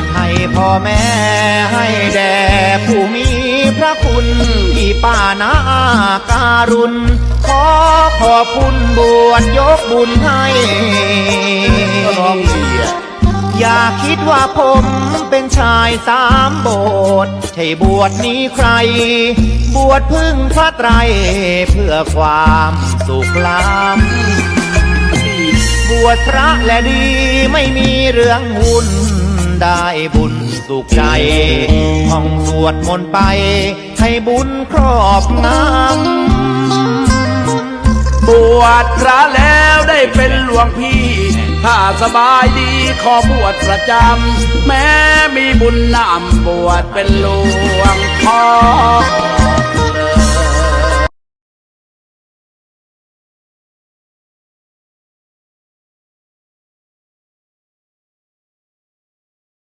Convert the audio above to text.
ชให้พ่อแม่ให้แด่ผู้มีพระคุณที่ป้านาการุณ ขอขอบคุณบวชยกบุญให้ร้องดีอะอย่าคิดว่าผมเป็นชายสามโบสถ์ใช่บวชนี้ใคร บวชพึ่งพระไตรเพื่อความสุขล้ำบวชพระและดีไม่มีเรื่องหุ้น ได้บุญสุขใจท่องสวดมนต์ไป ให้บุญครอบงำบวชพระแล้วได้เป็นหลวงพี่ ถ้าสบายดีขอบวชประจำ แม้มีบุญนำบวชเป็นหลวงพ่อ